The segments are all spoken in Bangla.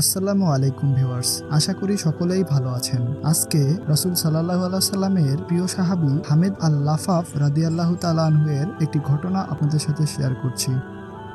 আসসালামু আলাইকুম ভিউয়ার্স, আশা করি সকলেই ভালো আছেন। আজকে রসুল সাল্লাহ সাল্লামের প্রিয় সাহাবী হামিদ আল লাফাফ রাদিয়াল্লাহু তালানহুয়ের একটি ঘটনা আপনাদের সাথে শেয়ার করছি।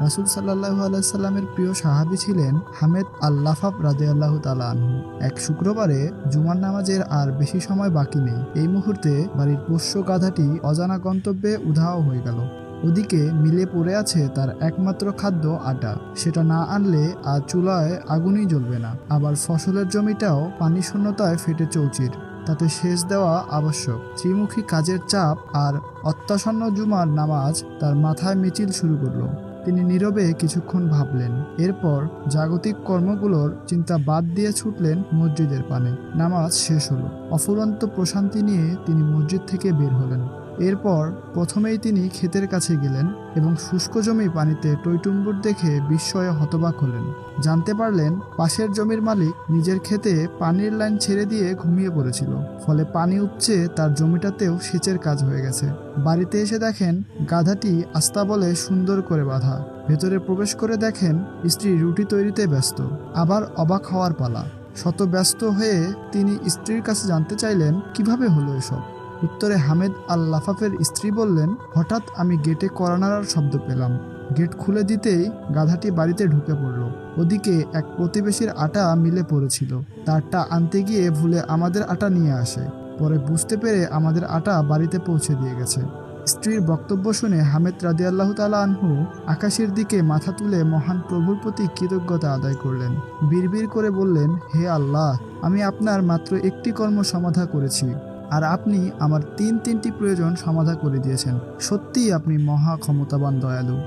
রাসুল সাল্লাহু আলাইসাল্লামের প্রিয় সাহাবী ছিলেন হামেদ লাফাফ রাদিয়াল্লাহু তালা আনহু। এক শুক্রবারে জুমার নামাজের আর বেশি সময় বাকি নেই। এই মুহূর্তে বাড়ির পোষ্য গাধাটি অজানা গন্তব্যে উধাও হয়ে গেল। ওদিকে মিলে পড়ে আছে তার একমাত্র খাদ্য আটা। সেটা না আনলে আর চুলায় আগুনই জ্বলবে না। আবার ফসলের জমিটাও পানি শূন্যতায় ফেটে চৌচির। তাতে সেচ দেওয়া আবশ্যক। ত্রিমুখী কাজের চাপ আর অত্যাসন্ন জুমার নামাজ তার মাথায় মিছিল শুরু করল। তিনি নীরবে কিছুক্ষণ ভাবলেন। এরপর জাগতিক কর্মগুলোর চিন্তা বাদ দিয়ে ছুটলেন মসজিদের পানে। নামাজ শেষ হলো। অফুরন্ত প্রশান্তি নিয়ে তিনি মসজিদ থেকে বের হলেন। এরপর প্রথমেই তিনি ক্ষেতের কাছে গেলেন এবং শুষ্ক জমি পানিতে টইটুম্বুর দেখে বিস্ময়ে হতবাক হলেন। জানতে পারলেন, পাশের জমির মালিক নিজের ক্ষেতে পানির লাইন ছেড়ে দিয়ে ঘুমিয়ে পড়েছিল, ফলে পানি উপচে তার জমিটাতেও সেচের কাজ হয়ে গেছে। বাড়িতে এসে দেখেন, গাধাটি আস্তাবলে সুন্দর করে বাঁধা। ভেতরে প্রবেশ করে দেখেন, স্ত্রী রুটি তৈরিতে ব্যস্ত। আবার অবাক হওয়ার পালা। শত ব্যস্ত হয়ে তিনি স্ত্রীর কাছে জানতে চাইলেন, কীভাবে হলো এসব? উত্তরে হামেদ আল লাফাফের স্ত্রী বললেন, হঠাৎ আমি গেটে করানার শব্দ পেলাম। গেট খুলে দিতেই গাধাটি বাড়িতে ঢুকে পড়ল। ওদিকে এক প্রতিবেশীর আটা মিলে পড়েছিল। তারটা আনতে গিয়ে ভুলে আমাদের আটা নিয়ে আসে। পরে বুঝতে পেরে আমাদের আটা বাড়িতে পৌঁছে দিয়ে গেছে। স্ত্রীর বক্তব্য শুনে হামেদ রাদিয়াল্লাহ তালা আনহু আকাশের দিকে মাথা তুলে মহান প্রভুর প্রতি কৃতজ্ঞতা আদায় করলেন। বিড়বিড় করে বললেন, হে আল্লাহ, আমি আপনার মাত্র একটি কর্ম সমাধা করেছি। আর আপনি আমার তিন তিনটি প্রয়োজন সমাধা করে দিয়েছেন। সত্যিই আপনি মহা ক্ষমতাবান দয়ালু।